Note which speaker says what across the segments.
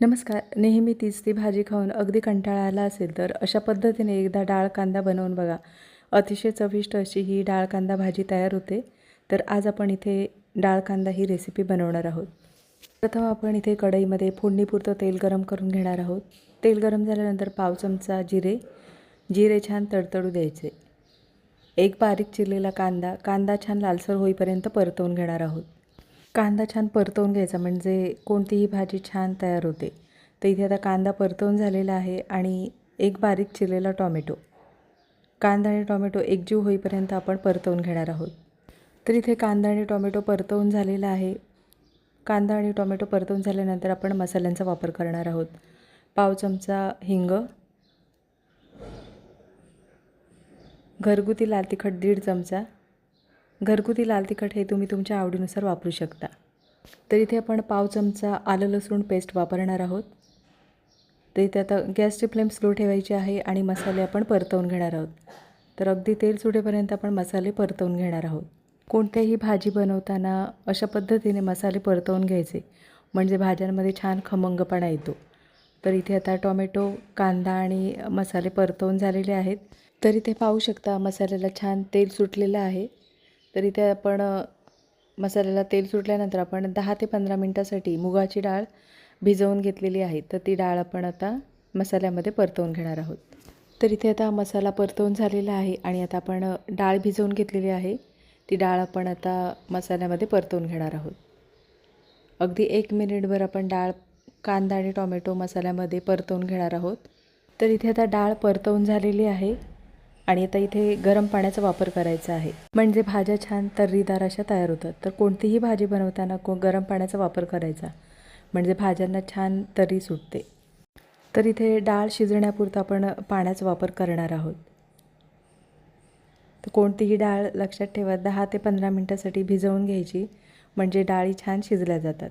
Speaker 1: नमस्कार. नेहमी तीच ती भाजी खाऊन अगदी कंटाळा आला असेल तर अशा पद्धतीने एकदा डाळ कांदा बनवून बघा. अतिशय चविष्ट अशी ही डाळ कांदा भाजी तयार होते. तर आज आपण इथे डाळ कांदा ही रेसिपी बनवणार आहोत. प्रथम आपण इथे कढईमध्ये फोडणीपुरतं तेल गरम करून घेणार आहोत. तेल गरम झाल्यानंतर पाव चमचा जिरे. जिरे छान तडतडू द्यायचे. एक बारीक चिरलेला कांदा कांदा छान लालसर होईपर्यंत परतवून घेणार आहोत. कांदा छान परतवून घ्यायचा म्हणजे कोणतीही भाजी छान तयार होते. तर इथे आता कांदा परतवून झालेला आहे आणि एक बारीक चिरलेला टॉमॅटो. कांदा आणि टॉमॅटो एकजीव होईपर्यंत आपण परतवून घेणार आहोत. तर इथे कांदा आणि टॉमॅटो परतवून झालेला आहे. कांदा आणि टॉमॅटो परतवून झाल्यानंतर आपण मसाल्यांचा वापर करणार आहोत. पाव चमचा हिंग. घरगुती लाल तिखट दीड चमचा. घरगुती लाल तिखट हे तुम्ही तुमच्या आवडीनुसार वापरू शकता. तर इथे आपण पाव चमचा आलं लसूण पेस्ट वापरणार आहोत. तर इथे आता गॅसची फ्लेम स्लो ठेवायची आहे आणि मसाले आपण परतवून घेणार आहोत. तर अगदी तेल सुटेपर्यंत आपण मसाले परतवून घेणार आहोत. कोणत्याही भाजी बनवताना अशा पद्धतीने मसाले परतवून घ्यायचे. म्हणजे भाज्यांमध्ये छान खमंगपणा येतो. तर इथे आता टोमॅटो कांदा आणि मसाले परतवून झालेले आहेत. तर इथे पाहू शकता मसाल्याला छान तेल सुटलेलं आहे. तर इथे आपण मसाल्याला तेल सुटल्यानंतर आपण दहा ते पंधरा मिनटासाठी मुगाची डाळ भिजवून घेतलेली आहे. तर ती डाळ आपण आता मसाल्यामध्ये परतवून घेणार आहोत. तर इथे आता मसाला परतवून झालेला आहे आणि आता आपण डाळ भिजवून घेतलेली आहे. ती डाळ आपण आता मसाल्यामध्ये परतवून घेणार आहोत. अगदी एक मिनिटभर आपण डाळ कांदा आणि टोमॅटो मसाल्यामध्ये परतवून घेणार आहोत. तर इथे आता डाळ परतवून झालेली आहे. आणि आता इथे गरम पाण्याचा वापर करायचा आहे. म्हणजे भाज्या छान तर्रीदार अशा तयार होतात. तर कोणतीही भाजी बनवताना को गरम पाण्याचा वापर करायचा. म्हणजे भाज्यांना छान तर्री सुटते. तर इथे डाळ शिजण्यापुरता आपण पाण्याचा वापर करणार आहोत. तर कोणतीही डाळ लक्षात ठेवा दहा ते पंधरा मिनटासाठी भिजवून घ्यायची. म्हणजे डाळी छान शिजल्या जातात.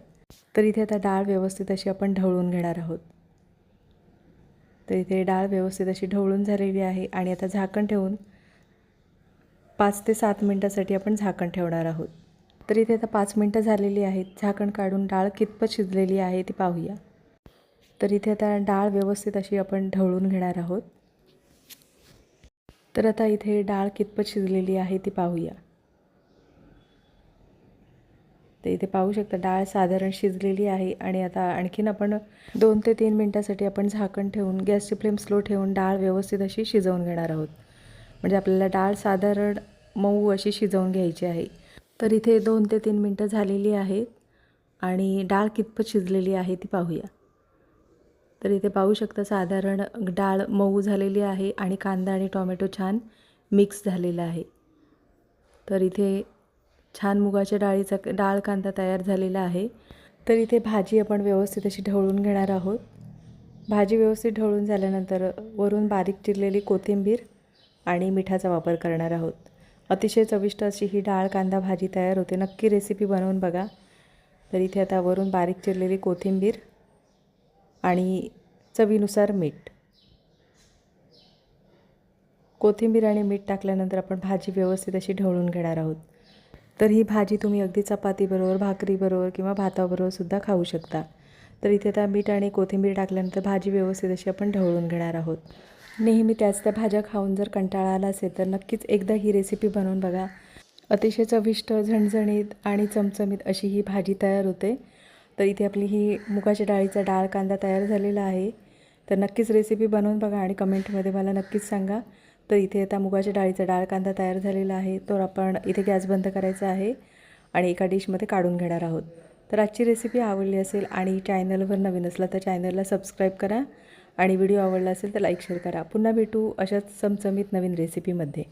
Speaker 1: तर इथे आता डाळ व्यवस्थित अशी आपण ढवळून घेणार आहोत. तर इथे डाळ व्यवस्थित अशी ढवळून झालेली आहे आणि आता झाकण ठेवून पाच ते सात मिनटासाठी आपण झाकण ठेवणार आहोत. तर इथे आता पाच मिनटं झालेली आहेत. झाकण काढून डाळ कितपत शिजलेली आहे ती पाहूया. तर इथे आता डाळ व्यवस्थित अशी आपण ढवळून घेणार आहोत. तर आता इथे डाळ कितपत शिजलेली आहे ती पाहूया. तर इथे पाहू शकता डाळ साधारण शिजलेली आहे आणि आता आणखीन आपण दोन ते तीन मिनटासाठी आपण झाकण ठेवून गॅसची फ्लेम स्लो ठेवून डाळ व्यवस्थित अशी शिजवून घेणार आहोत. म्हणजे आपल्याला डाळ साधारण मऊ अशी शिजवून घ्यायची आहे. तर इथे दोन ते तीन मिनटं झालेली आहेत आणि डाळ कितपत शिजलेली आहे ती पाहूया. तर इथे पाहू शकता साधारण डाळ मऊ झालेली आहे आणि कांदा आणि टोमॅटो छान मिक्स झालेला आहे. तर इथे छान मुगाच्या डाळीचा डाळ कांदा तयार झालेला आहे. तर इथे भाजी आपण व्यवस्थित अशी ढवळून घेणार आहोत. भाजी व्यवस्थित ढवळून झाल्यानंतर वरून बारीक चिरलेली कोथिंबीर आणि मिठाचा वापर करणार आहोत. अतिशय चविष्ट अशी ही डाळ कांदा भाजी तयार होते. नक्की रेसिपी बनवून बघा. तर इथे आता वरून बारीक चिरलेली कोथिंबीर आणि चवीनुसार मीठ. कोथिंबीर आणि मीठ टाकल्यानंतर आपण भाजी व्यवस्थित अशी ढवळून घेणार आहोत. तर ही भाजी तुम्ही अगदी चपातीबरोबर भाकरीबरोबर किंवा भाताबरोबर सुद्धा खाऊ शकता. तर इथे आता मीठ आणि कोथिंबीर टाकल्यानंतर भाजी व्यवस्थित अशी आपण ढवळून घेणार आहोत. नेहमी त्याच त्या भाज्या खाऊन जर कंटाळा आला असेल तर नक्कीच एकदा ही रेसिपी बनवून बघा. अतिशय चविष्ट झणझणीत आणि चमचमीत अशी ही भाजी तयार होते. तर इथे आपली ही मुगाच्या डाळीचा डाळ कांदा तयार झालेला आहे. तर नक्कीच रेसिपी बनवून बघा आणि कमेंटमध्ये मला नक्कीच सांगा. तर इथे आता मुगाच्या डाळीचा डाळ कांदा तयार झालेला आहे. तर आपण इथे गॅस बंद करायचा आहे आणि एका डिशमध्ये काढून घेणार आहोत. तर आजची रेसिपी आवडली असेल आणि चॅनलवर नवीन असला तर चॅनलला सबस्क्राईब करा आणि व्हिडिओ आवडला असेल तर लाईक शेअर करा. पुन्हा भेटू अशाच चमचमीत नवीन रेसिपीमध्ये.